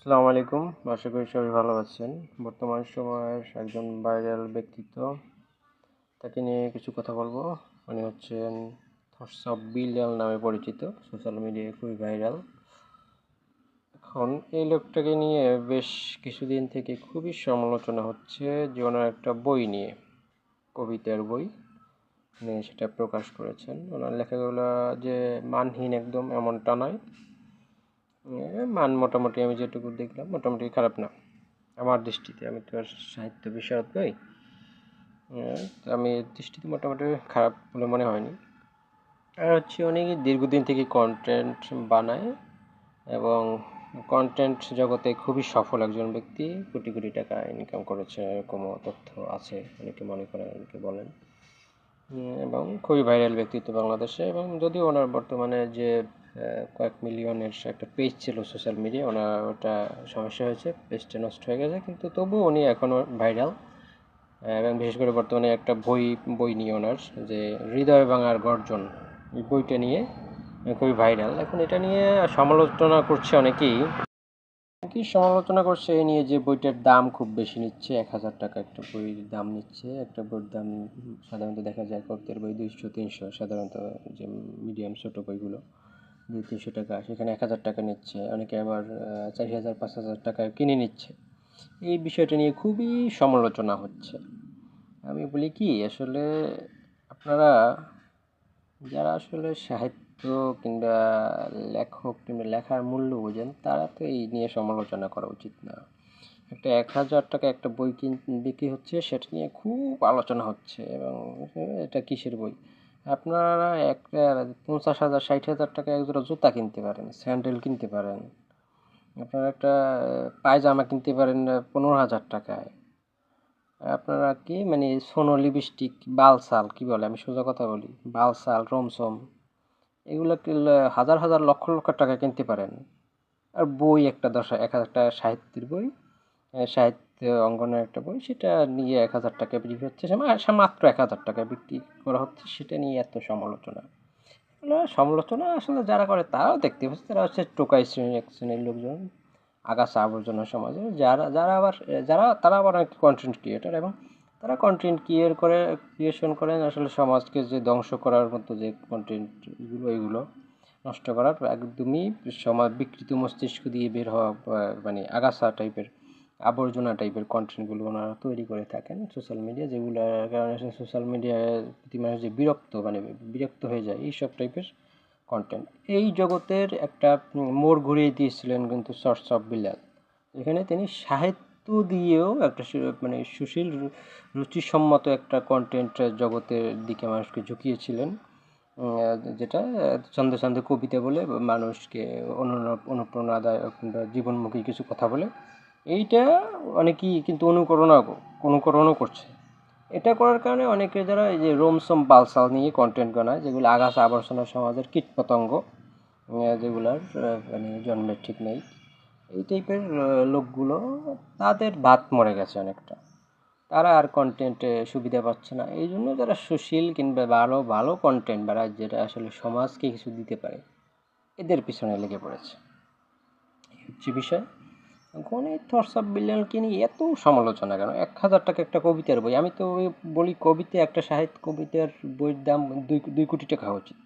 আসসালামু আলাইকুম। আশা করি সবাই ভালো আছেন। বর্তমান সময়ের একজন ভাইরাল ব্যক্তিত্ব। তাকে নিয়ে কিছু কথা বলব। উনি হচ্ছেন থটস অফ বিলিয়ন নামে পরিচিত। সোশ্যাল মিডিয়ায় খুবই ভাইরাল এখন এই লোকটাকে নিয়ে বেশ কিছুদিন থেকে খুবই সমালোচনা হচ্ছে যে ওনার একটা বই নিয়ে, কবিতার বই উনি সেটা প্রকাশ করেছেন। ওনার লেখাগুলো যে মানহীন একদম এমনটা নয়। মান মোটামুটি আমি যেটুকু দেখলাম, মোটামুটি খারাপ না। আমার দৃষ্টিতে আমি তো আর সাহিত্য বিশারদ নই। আমি দৃষ্টিতে মোটামুটি খারাপ বলে মনে হয়নি। আর হচ্ছে উনি দীর্ঘদিন থেকে কন্টেন্ট বানায় এবং কন্টেন্ট জগতে খুবই সফল একজন ব্যক্তি। কোটি কোটি টাকা ইনকাম করেছে, এরকমও তথ্য আছে, অনেকে মনে করেন, অনেকে বলেন। এবং খুবই ভাইরাল ব্যক্তিত্ব বাংলাদেশে এবং যদিও ওনার বর্তমানে যে কয়েক মিলিয়নের একটা পেজ ছিল সোশ্যাল মিডিয়া ওনার ওটা সমস্যা হয়েছে পেজটা নষ্ট হয়ে গেছে, কিন্তু তবুও উনি এখনও ভাইরাল এবং বিশেষ করে বর্তমানে একটা বই বই নিয়ে ওনার যে হৃদয় ভাঙার গর্জন, এই বইটা নিয়ে খুবই ভাইরাল এখন এটা নিয়ে সমালোচনা করছে অনেকেই। কি সমালোচনা করছে? এই নিয়ে যে বইটার দাম খুব বেশি নিচ্ছে, এক হাজার টাকা একটা বইয়ের দাম নিচ্ছে। একটা বইয়ের দাম সাধারণত দেখা যায় গদ্যের বই দুইশো, তিনশো, সাধারণত যে মিডিয়াম ছোটো বইগুলো, দুই, তিনশো টাকা। সেখানে এক হাজার টাকা নিচ্ছে। অনেকে আবার চারি হাজার, পাঁচ হাজার টাকা কিনে নিচ্ছে। এই বিষয়টা নিয়ে খুবই সমালোচনা হচ্ছে। আমি বলি কি, আসলে আপনারা, যারা আসলে সাহিত্য কিংবা লেখক কিংবা লেখার মূল্য বোঝেন, তারা তো এই নিয়ে সমালোচনা করা উচিত না। একটা এক হাজার টাকা একটা বই কিন, বিক্রি হচ্ছে, সেটা নিয়ে খুব আলোচনা হচ্ছে এবং এটা কিসের বই? আপনারা একটা পঞ্চাশ হাজার, ষাট হাজার টাকা এক জোড়া জুতা কিনতে পারেন, স্যান্ডেল কিনতে পারেন। আপনারা একটা পায়জামা কিনতে পারেন পনেরো হাজার টাকায়। আপনারা কি মানে সোনো লিপস্টিক, বালসাল কি বলে? আমি সোজা কথা বলি। বালসাল, রমসম। এগুলো হাজার হাজার লক্ষ লক্ষ টাকা কিনতে পারেন। আর বই একটা দশ এক টাকা সাহিত্যের বই সাহিত্য অঙ্গনের একটা বই, সেটা নিয়ে এক হাজার টাকা বিক্রি হচ্ছে। সে মাত্র এক হাজার টাকা বিক্রি করা হচ্ছে, সেটা নিয়ে এত সমালোচনা। সমালোচনা আসলে যারা করে তারাও দেখতে পাচ্ছে, তারা হচ্ছে টোকাই শ্রেণির এক শ্রেণির লোকজন, আগাছা আবর্জনা সমাজে যারা যারা আবার যারা, তারা আবার অনেক কন্টেন্ট ক্রিয়েটার এবং তারা কন্টেন্ট ক্রিয়েট করে ক্রিয়েশন করেন। আসলে সমাজকে যে ধ্বংস করার মতো যে কন্টেন্টগুলো এগুলো নষ্ট করার একদমই সমাজ বিকৃত মস্তিষ্ক দিয়ে বের হওয়া মানে আগাছা টাইপের আবর্জনা টাইপের কন্টেন্টগুলো ওনারা তৈরি করে থাকেন সোশ্যাল মিডিয়া যেগুলোর কারণে সোশ্যাল মিডিয়ায় প্রতি মানুষ যে বিরক্ত মানে বিরক্ত হয়ে যায়, এইসব টাইপের কন্টেন্ট এই জগতের একটা মোড় ঘুরিয়ে দিয়েছিলেন কিন্তু শর্টস অফ বিলাল এখানে তিনি সাহিত্য দিয়েও একটা মানে সুশীল রুচিসম্মত একটা কন্টেন্ট জগতের দিকে মানুষকে ঝুঁকিয়েছিলেন। যেটা ছন্দে ছন্দে কবিতা বলে মানুষকে অনু- অনুপ্রেরণা দেয় কিংবা জীবনমুখী কিছু কথা বলে। এইটা অনেকেই কিন্তু অনুকরণও অনুকরণও করছে। এটা করার কারণে অনেকে যারা এই যে রোমসম বালসাল নিয়ে কন্টেন্ট বানায়, যেগুলো আগাছা আবর্জনা সমাজের কীটপতঙ্গ যেগুলার মানে জন্মের ঠিক নেই। এই টাইপের লোকগুলো তাদের বাদ মরে গেছে অনেকটা। তারা আর কন্টেন্টে সুবিধা পাচ্ছে না। এই জন্য যারা সুশীল কিংবা ভালো ভালো কন্টেন্ট বা যেটা আসলে সমাজকে কিছু দিতে পারে, এদের পিছনে লেগে পড়েছে। হচ্ছে বিষয়। এখন এই থটস অফ বিলিয়নকে নিয়ে এত সমালোচনা কেন? এক হাজার টাকা একটা কবিতার বই। আমি তো বলি কবিতা, একটা সাহিত্য কবিতার বইয়ের দাম দুই দুই কোটি টাকা উচিত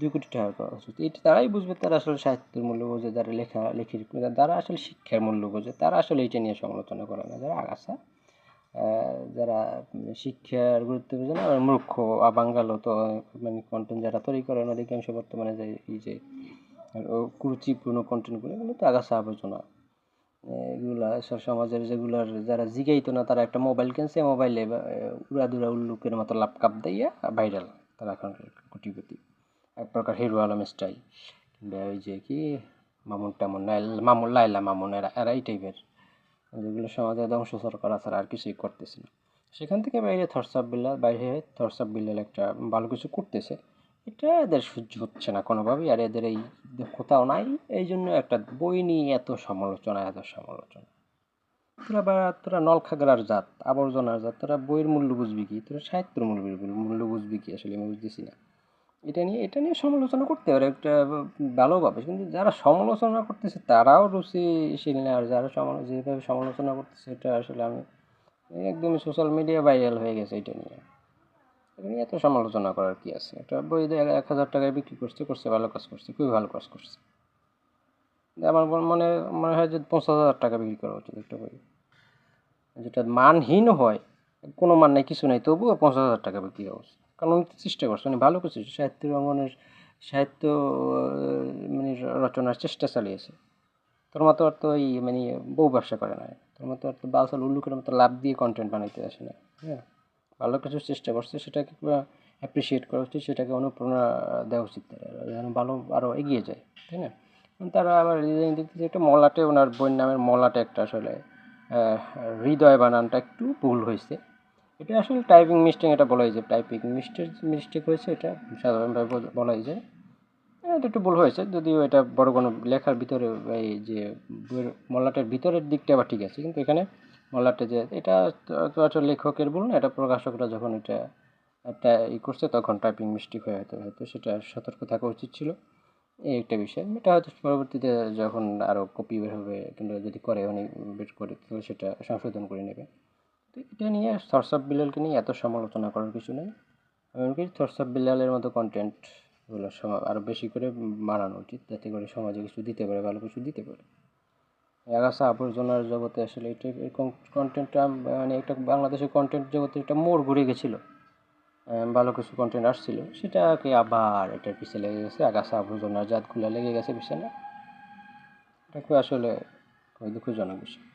দুই কোটি টাকা করা উচিত এটা তারাই বুঝবে, তারা আসলে সাহিত্যের মূল্য বোঝে যারা লেখা, লেখির যারা আসলে শিক্ষার মূল্য বোঝে তারা আসলে এটা নিয়ে সমালোচনা করে না। যারা আগাছা যারা শিক্ষার গুরুত্ব বোঝে না মূর্খ বাঙ্গালো তো মানে কন্টেন্ট যারা তৈরি করে না, অধিকাংশ বর্তমানে যে এই যে কুরুচিপূর্ণ কন্টেন্টগুলো এগুলো তো আগাছা আবর্জনা। এগুলা সব সমাজের যেগুলার যারা জিগাইতো না, তারা একটা মোবাইল কিনছে মোবাইলে উড়াদুরা উল্লুকের মতো লাভ কাপ দিয়া ভাইরাল তারা এখন কোটিপতি। এক প্রকার হিরো আলম স্টাইল কিংবা ওই যে কি, মামুন টামুন মামুন লাইলা মামুন, এরা এরা এই টাইপের যেগুলো সমাজে ধ্বংস করা ছাড়া আর কিছুই করতেছে না। সেখান থেকে বাইরে থরসাব বিল্লাল বাইরে থরসাব বিল্লাল একটা ভালো কিছু করতেছে। এটা এদের সহ্য হচ্ছে না কোনোভাবেই, আর এদের এই কোথাও নাই। এই জন্য একটা বই নিয়ে এত সমালোচনা এত সমালোচনা। তোরা বা, তোরা নলখাগড়ার জাত, আবর্জনার জাত, তোরা বইয়ের মূল্য বুঝবি কি? তোরা সাহিত্যের মূল্য মূল্য বুঝবি কি? আসলে আমি বুঝতেছি না। এটা নিয়ে এটা নিয়ে সমালোচনা করতে পারে, একটা ভালোভাবে কিন্তু যারা সমালোচনা করতেছে, তারাও রুচিশীল না। আর যারা সমালো, যেভাবে সমালোচনা করতেছে, এটা আসলে আমি একদমই সোশ্যাল মিডিয়া ভাইরাল হয়ে গেছে এটা নিয়ে। এটা নিয়ে এত সমালোচনা করার কি আছে? একটা বই এক হাজার টাকায় বিক্রি করছে করছে, ভালো কাজ করছে, খুবই ভালো কাজ করছে। আমার মনে মনে হয় যে পঞ্চাশ হাজার টাকা বিক্রি করা উচিত একটা বই। যেটা মানহীন হয়, কোনো মান নাই, কিছু নাই, তবুও পঞ্চাশ হাজার টাকা বিক্রি হওয়া উচিত। কারণ উনি তো চেষ্টা করছে, উনি ভালো কিছু সাহিত্য রঙ্গনের সাহিত্য মানে রচনার চেষ্টা চালিয়েছে। তোর মতো আর তো ওই মানে বউ ব্যবসা করে না। তোর মতো আর তো বাউসাল উল্লুকের মতো লাভ দিয়ে কন্টেন্ট বানাইতে আসে না। হ্যাঁ ভালো কিছু চেষ্টা করছে, সেটাকে অ্যাপ্রিসিয়েট করা উচিত, সেটাকে অনুপ্রেরণা দেওয়া উচিত যেন ভালো আরও এগিয়ে যায়, তাই না? তারা আবার দেখতেছি একটা মলাটে, ওনার বইয়ের নামের মলাটে একটা আসলে হৃদয় বানানটা একটু ভুল হয়েছে। এটা আসলে টাইপিং মিস্টেক এটা বলাই যায়। টাইপিং মিস্টেক মিস্টেক হয়েছে এটা, সাধারণভাবে বলাই যায়। এটা একটু ভুল হয়েছে, যদিও এটা বড় কোনো লেখার ভিতরে এই যে মলাটের ভিতরের দিকটা আবার ঠিক আছে, কিন্তু এখানে মলাটে যে এটা তো আসলে লেখকের ভুল না, এটা প্রকাশকরা যখন এটা একটা ই করছে, তখন টাইপিং মিস্টেক হয়ে হয়তো হয়তো সেটা সতর্ক থাকা উচিত ছিল। এই একটা বিষয়। এটা হয়তো পরবর্তীতে যখন আরও কপি বের হবে, কিংবা যদি করে অনেক বের করে, তাহলে সেটা সংশোধন করে নেবে। তো এটা নিয়ে থরসাব বিলালকে নিয়ে এত সমালোচনা করার কিছু নেই। এমনকি থরসাব বিলালের মতো কন্টেন্ট এগুলো আরও বেশি করে বানানো উচিত, যাতে করে সমাজে কিছু দিতে পারে, ভালো কিছু দিতে পারে। আগাছা আবর্জনার জগতে আসলে এটা এরকম কন্টেন্টটা মানে একটা বাংলাদেশের কন্টেন্ট জগতে একটা মোড় ঘুরে গেছিল। ভালো কিছু কন্টেন্ট আসছিল, সেটাকে আবার এটার পিছিয়ে লেগে গেছে আগাছা আবর্জনার জাতগুলো লেগে গেছে পিছনে। এটা খুব আসলে খুবই দুঃখজনক বিষয়।